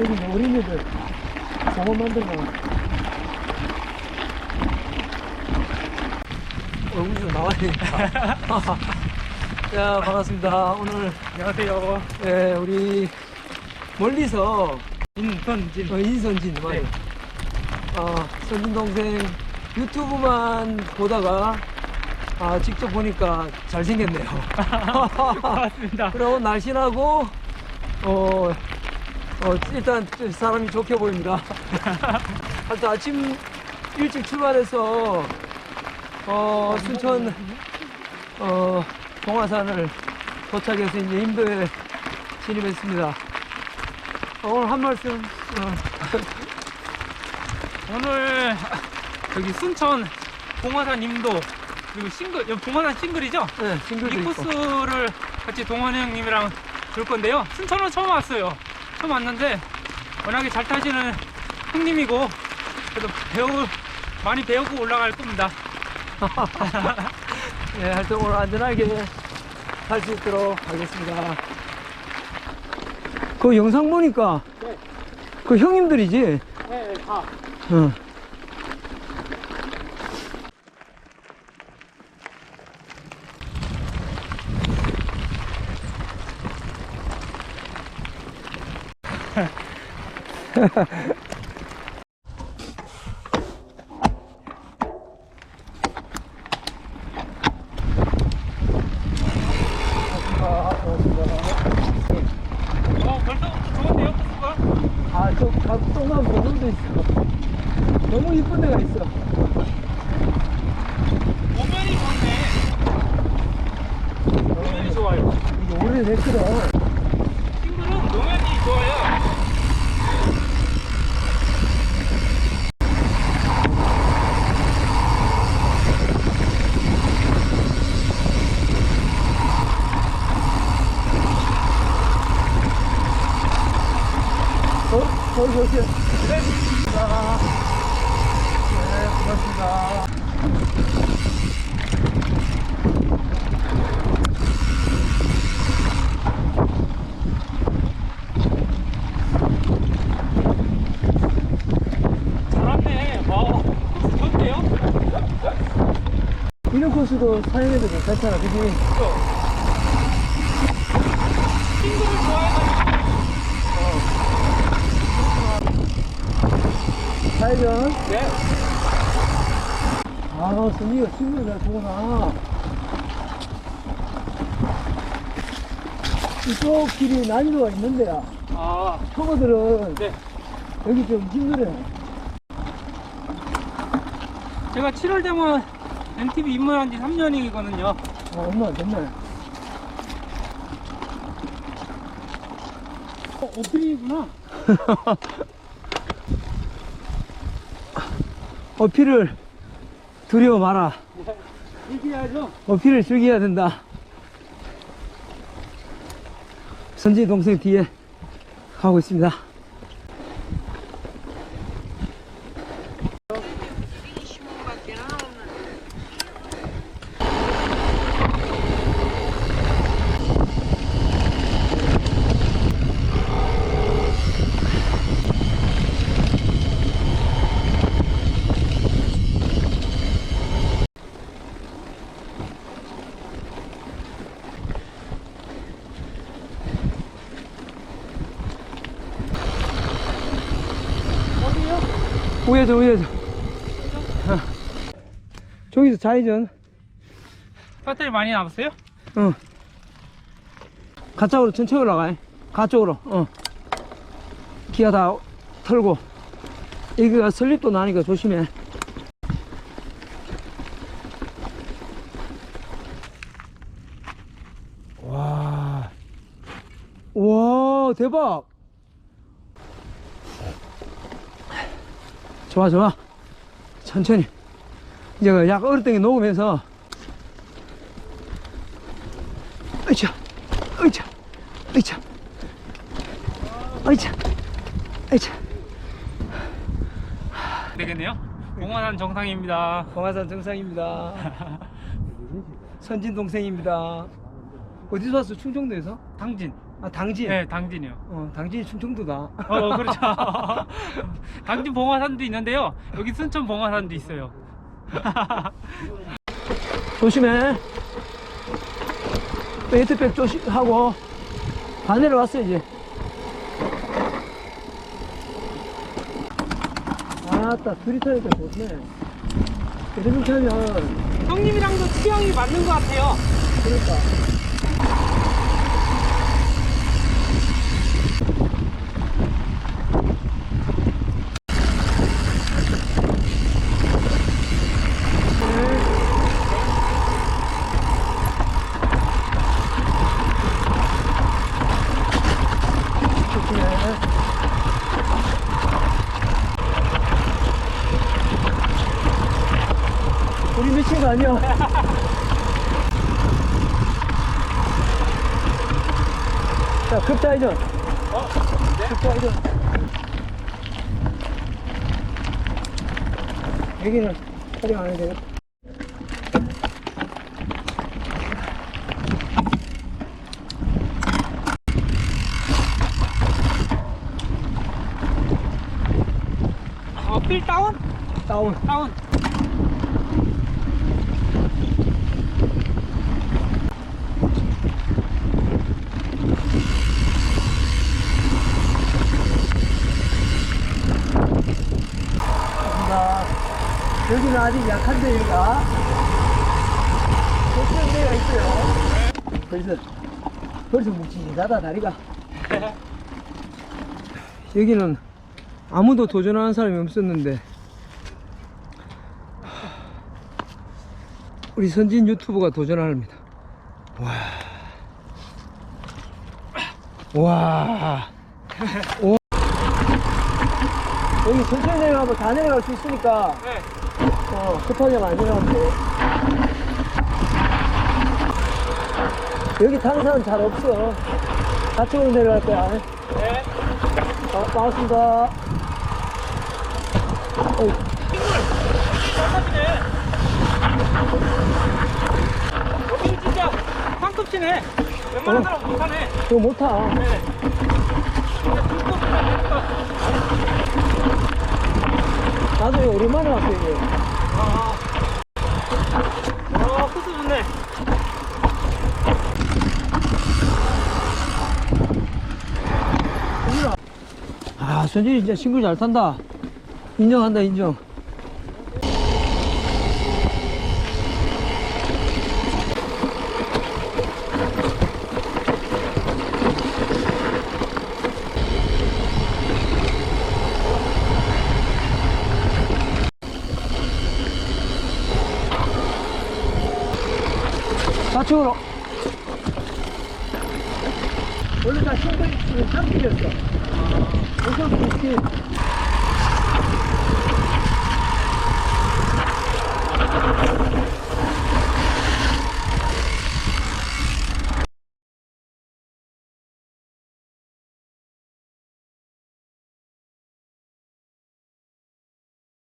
여기 어린이들 공원 만들고 얼굴 좀 나와야 되니까 야 반갑습니다 오늘 안녕하세요. 예, 우리 멀리서 인선진. 어, 인선진 맞아요. 네. 어, 선진 동생 유튜브만 보다가 아, 직접 보니까 잘생겼네요. 반갑습니다. 그리고 날씬하고 어, 어, 일단 사람이 좋게 보입니다. 하여튼 아침 일찍 출발해서 어, 순천 어, 동화산을 도착해서 이제 인도에 진입했습니다. 어, 오늘 한 말씀 어, 오늘 여기 순천 동화산 임도 그리고 싱글 여기 동화산 싱글이죠? 네, 싱글도 이. 코스를 같이 동환 형님이랑 돌 건데요. 순천은 처음 왔어요. 처음 왔는데 워낙에 잘 타시는 형님이고 그래도 배우 많이 배우고 올라갈 겁니다. 네, 하여튼 오늘 안전하게 할수 있도록 하겠습니다. 그 영상 보니까 네. 그 형님들이지? 네, 다. 응. 어, 벌써부터 좋은데요, 코스가? 아, 저 조그만 보물도 있어. 너무 이쁜 데가 있어. 오면이 좋네. 오면이 좋아요. 이게 오래됐거든. 싱글은 노면이 좋아요. 어? 거기 네. 네, 고맙습니다. 이런 코스도 사용해도 괜찮잖아, 그지? 싱글을 좋아해가지고. 사회전. 네. 아, 선이가 친구를 잘 보구나. 이쪽 길이 난이도가 있는데요. 아, 초보들은 네. 여기 좀 힘들어요. 제가 7월 되면 NTV 입문한 지 3년이거든요. 아, 얼마 안 됐네. 어, 오프닝이구나. 어필을 두려워 마라. 얘기해야죠. 어필을 즐겨야 된다. 선지 동생 뒤에 가고 있습니다. 어디요? 우회전, 우회전. 어. 저기서 좌회전. 배터리 많이 남았어요? 어. 가쪽으로 천천히 올라가. 가쪽으로. 어. 기아 다 털고. 여기가 슬립도 나니까 조심해. 와. 와, 대박. 좋아, 좋아. 천천히. 이제 그약 얼등이 녹으면서 으쌰, 으쌰, 으쌰, 으쌰, 으쌰. 되겠네요. 공원산 정상입니다. 광화산 정상입니다. 선진 동생입니다. 어디서 왔어? 충청도에서? 당진. 아 당진. 네, 당진이요. 어 당진이 충청도다. 어, 그렇죠. 당진 봉화산도 있는데요. 여기 순천 봉화산도 있어요. 조심해. 페이트백 조심하고 반대로 왔어 이제. 아따 둘이 타니까 좋네. 이렇게 하면 형님이랑도 취향이 맞는 것 같아요. 그러니까. 미친 거 아니야? 자, 급좌회전. 어? 급좌회전. 여기는 촬영 안 해도 되겠다. 어필 다운? 다운. 다운. 감사합니다. 여기는 아직 약한데, 여기가. 좋은 데가 있어요. 벌써, 벌써 묵직하다, 다리가. 여기는 아무도 도전하는 사람이 없었는데, 우리 선진 유튜버가 도전합니다. 와. 와. 오. 여기 천천히 내려가면 다 내려갈 수 있으니까, 네. 어, 급하게 많이 내려가면 돼. 여기 타는 사람 잘 없어. 좌측으로 내려갈 거야. 네. 어, 반갑습니다. 어이, 깜짝이네. 여기 진짜 황급치네. 웬만한 어. 사람 못하네. 이거 못 타. 네. 근데 불법이라 되니까. 이거 오랜만에 왔어, 이게. 아. 아, 코스 좋네. 아, 선진이 진짜 싱글 잘 탄다. 인정한다, 인정. 좌측으로. 원래 다 싱글 3킬이었어. 아, 5킬